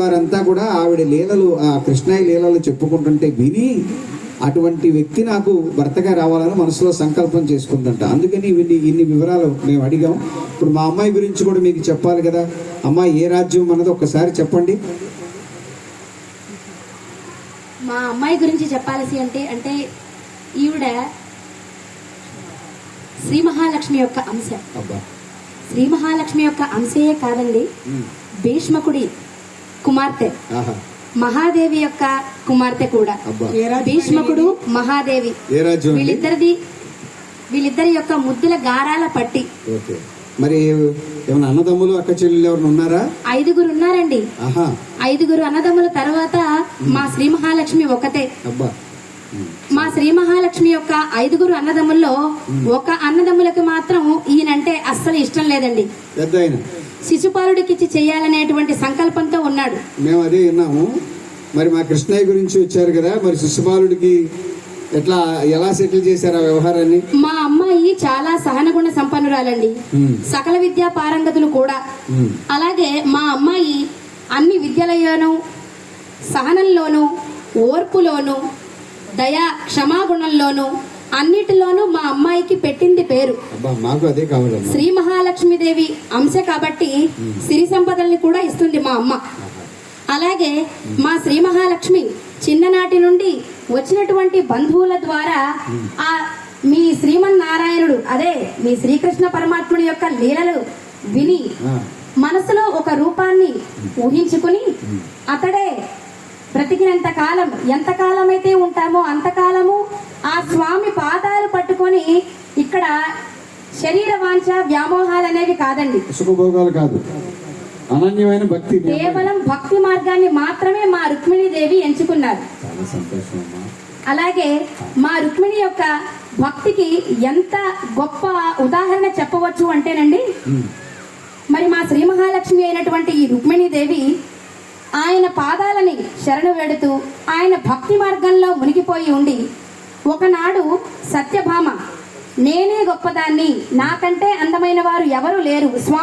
వారంతా కూడా ఆవిడ లీలలు ఆ కృష్ణయ్య లీలలు చెప్పుకుంటుంటే విని అటువంటి వ్యక్తి నాకు భర్తగా రావాలని మనసులో సంకల్పం చేసుకుందంట. అందుకని ఇన్ని ఇన్ని వివరాలు మేము అడిగాం. ఇప్పుడు మా అమ్మాయి గురించి కూడా మీకు చెప్పాలి కదా. అమ్మాయి ఏ రాజ్యం అన్నది ఒక్కసారి చెప్పండి. మా అమ్మాయి గురించి చెప్పాల్సి అంటే అంటే ఈవిడ శ్రీ మహాలక్ష్మి యొక్క అంశ. అబ్బా. శ్రీ మహాలక్ష్మి యొక్క అంశయే కాదండి. భీష్మకుడి కుమార్తె. మహాదేవి యొక్క కుమార్తె కూడా. భీష్మకుడు మహాదేవి. వీళ్ళిద్దరిది వీళ్ళిద్దరి యొక్క ముద్దుల గారాల పట్టి. మరి ఏమైనా అన్నదమ్ములు అక్క చెల్లెలు ఎవరైనా ఉన్నారా? ఐదుగురు ఉన్నారండి. ఐదుగురు అన్నదమ్ముల తర్వాత మా శ్రీ మహాలక్ష్మి ఒకతే. అబ్బా. మా శ్రీ మహాలక్ష్మి యొక్క ఐదుగురు అన్నదమ్ముల్లో ఒక అన్నదమ్ములకు మాత్రం ఈయనంటే అస్సలు ఇష్టం లేదండి. పెద్ద ఆయన శిశుపాలుడికిచ్చి చేయాలనేటువంటి సంకల్పంతో ఉన్నాడు మేము అదే విన్నాము. మరి మా కృష్ణయ్య గురించి వచ్చారు కదా మరి శిశుపాలుడికి ఎట్లా ఎలా సెటిల్ చేశారు ఆ వ్యవహారాన్ని? మా అమ్మాయి చాలా సహనగుణ సంపన్నురాలండి. సకల విద్యా పారంగతులు కూడా. అలాగే మా అమ్మాయి అన్ని విద్యలలోనూ సహనంలోనూ ఓర్పులోనూ దయా క్షమాగుణంలోనూ అన్నిటిలోనూ మా అమ్మాయికి పెట్టింది పేరు. మాకు అదే కావాలమ్మా. శ్రీ మహాలక్ష్మీదేవి అంశ కాబట్టి సిరి సంపదల్ని కూడా ఇస్తుంది మా అమ్మ. అలాగే మా శ్రీ మహాలక్ష్మి చిన్ననాటి నుండి వచ్చినటువంటి బంధువుల ద్వారా ఆ మీ శ్రీమన్నారాయణుడు అదే మీ శ్రీకృష్ణ పరమాత్ముడి యొక్క లీలలు విని మనసులో ఒక రూపాన్ని ఊహించుకుని అతడే బ్రతికినంత కాలం ఎంత కాలం అయితే ఉంటామో అంతకాలము ఆ స్వామి పాదాలు పట్టుకొని ఇక్కడ శరీర వాంఛ వ్యామోహాలు అనేవి కాదండి. సుఖభోగాలు కాదు. అనన్యమైన భక్తి. కేవలం భక్తి మార్గాన్ని మాత్రమే మా రుక్మిణీదేవి ఎంచుకున్నారు చాలా సంతోషం అమ్మా అలాగే మా రుక్మిణి యొక్క భక్తికి ఎంత గొప్ప ఉదాహరణ చెప్పవచ్చు అంటేనండి. మరి మా శ్రీ మహాలక్ష్మి అయినటువంటి ఈ రుక్మిణీదేవి ఆయన పాదాలని శరణు వేడుతూ ఆయన భక్తి మార్గంలో మునిగిపోయి ఉండి ఒకనాడు సత్యభామ నేనే గొప్పదాన్ని నాకంటే అందమైన వారు ఎవరు లేరు స్వా